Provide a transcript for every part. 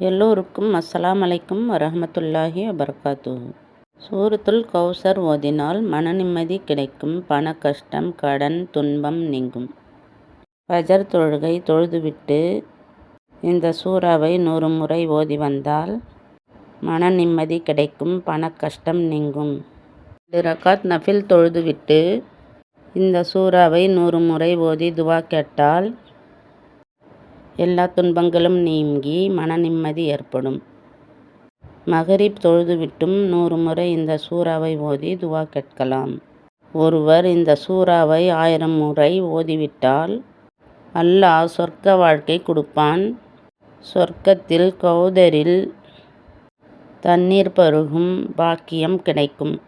எல்லோருக்கும் அஸ்ஸலாம் அலைக்கும் வரஹமத்துல்லாஹி வபரகாத்து சூரத்துல் கௌசர் ஓதினால் மன நிம்மதி கிடைக்கும் பண கஷ்டம் கடன் துன்பம் நீங்கும். பஜர் தொழுகை தொழுதுவிட்டு இந்த சூறாவை நூறு முறை ஓதி வந்தால் மன நிம்மதி கிடைக்கும் பண கஷ்டம் நீங்கும் ரகாத் நஃபில் தொழுதுவிட்டு இந்த சூறாவை நூறு முறை ஓதி துவா கேட்டால் எல்லா துன்பங்களும் நீங்கி மன நிம்மதி ஏற்படும். மகரிப் தொழுதுவிட்டும் நூறு முறை இந்த சூறாவை ஓதி துவா கேட்கலாம். ஒருவர் இந்த சூறாவை ஆயிரம் முறை ஓதிவிட்டால் அல்லாஹ் சொர்க்க வாழ்க்கை கொடுப்பான். சொர்க்கத்தில் கௌதரில் தண்ணீர் பருகும் பாக்கியம் கிடைக்கும்.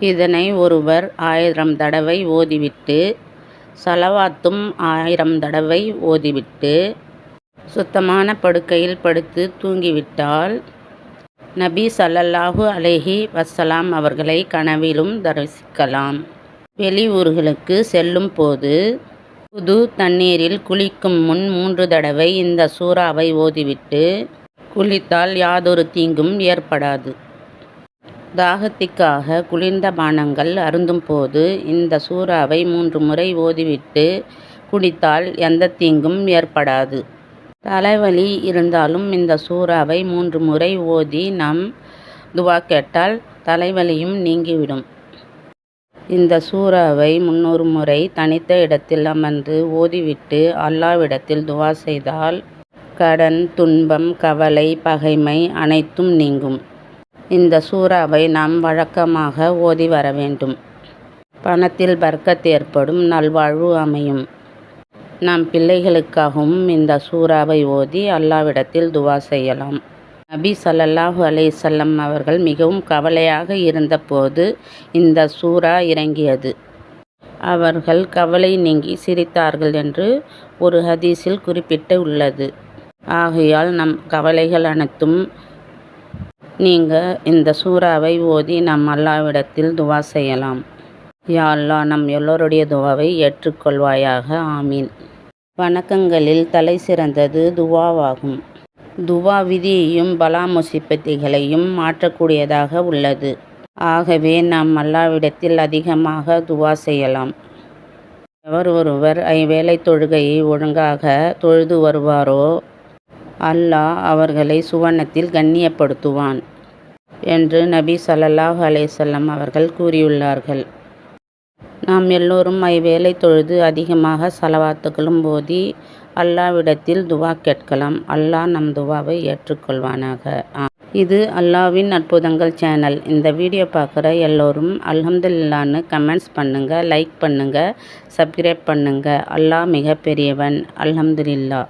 இதனை ஒருவர் ஆயிரம் தடவை ஓதிவிட்டு சலவாத்தும் ஆயிரம் தடவை ஓதிவிட்டு சுத்தமான படுக்கையில் படுத்து தூங்கிவிட்டால் நபி சல்லல்லாஹு அலைஹி வசலாம் அவர்களை கனவிலும் தரிசிக்கலாம். வெளியூர்களுக்கு செல்லும் போது புது தண்ணீரில் குளிக்கும் முன் மூன்று தடவை இந்த சூறாவை ஓதிவிட்டு குளித்தால் யாதொரு தீங்கும் ஏற்படாது. தாகத்திற்காக குளிர்ந்த பானங்கள் அருந்தும் போது இந்த சூறாவை மூன்று முறை ஓதிவிட்டு குடித்தால் எந்த தீங்கும் ஏற்படாது. தலைவலி இருந்தாலும் இந்த சூறாவை மூன்று முறை ஓதி நம் துவா கேட்டால் தலைவலியும் நீங்கிவிடும். இந்த சூறாவை முன்னூறு முறை தனித்த இடத்தில் அமர்ந்து ஓதிவிட்டு அல்லாவிடத்தில் துவா செய்தால் கடன் துன்பம் கவலை பகைமை அனைத்தும் நீங்கும். இந்த சூறாவை நாம் வழக்கமாக ஓதி வர வேண்டும். பணத்தில் பர்க்கத் ஏற்படும் நல்வாழ்வு அமையும். நாம் பிள்ளைகளுக்காகவும் இந்த சூறாவை ஓதி அல்லாவிடத்தில் துவா செய்யலாம். நபி சல்லல்லாஹு அலைசல்லம் அவர்கள் மிகவும் கவலையாக இருந்தபோது இந்த சூறா இறங்கியது. அவர்கள் கவலை நீங்கி சிரித்தார்கள் என்று ஒரு ஹதீஸில் குறிப்பிட்டு உள்ளது. ஆகையால் நம் கவலைகள் அனைத்தும் நீங்கள் இந்த சூறாவை ஓதி நம் அல்லாவிடத்தில் துவா செய்யலாம். யா அல்லா நம் எல்லோருடைய துவாவை ஏற்றுக்கொள்வாயாக. ஆமீன். வணக்கங்களில் தலை சிறந்தது துவாவாகும். துவா விதியையும் பலா முசிப்பத்திகளையும் மாற்றக்கூடியதாக உள்ளது. ஆகவே நாம் அல்லாவிடத்தில் அதிகமாக துவா செய்யலாம். எவர் ஒருவர் ஐவேளை தொழுகையை ஒழுங்காக தொழுது வருவாரோ? அல்லாஹ் அவர்களை சுவனத்தில் கண்ணியப்படுத்துவான். என்று நபி சல்லாஹ் அலேசல்லம் அவர்கள் கூறியுள்ளார்கள். நாம் எல்லோரும் ஐவேளை தொழுது அதிகமாக செலவாத்துக்களும் போதி அல்லாவிடத்தில் துவா கேட்கலாம். அல்லாஹ் நம் துவாவை ஏற்றுக்கொள்வானாக. இது அல்லாவின் அற்புதங்கள் சேனல். இந்த வீடியோ பார்க்குற எல்லோரும் அல்ஹம்துல்லான்னு கமெண்ட்ஸ் பண்ணுங்கள் லைக் பண்ணுங்கள் சப்ஸ்கிரைப் பண்ணுங்கள் அல்லாஹ் மிகப்பெரியவன். அல்ஹம்துலில்லா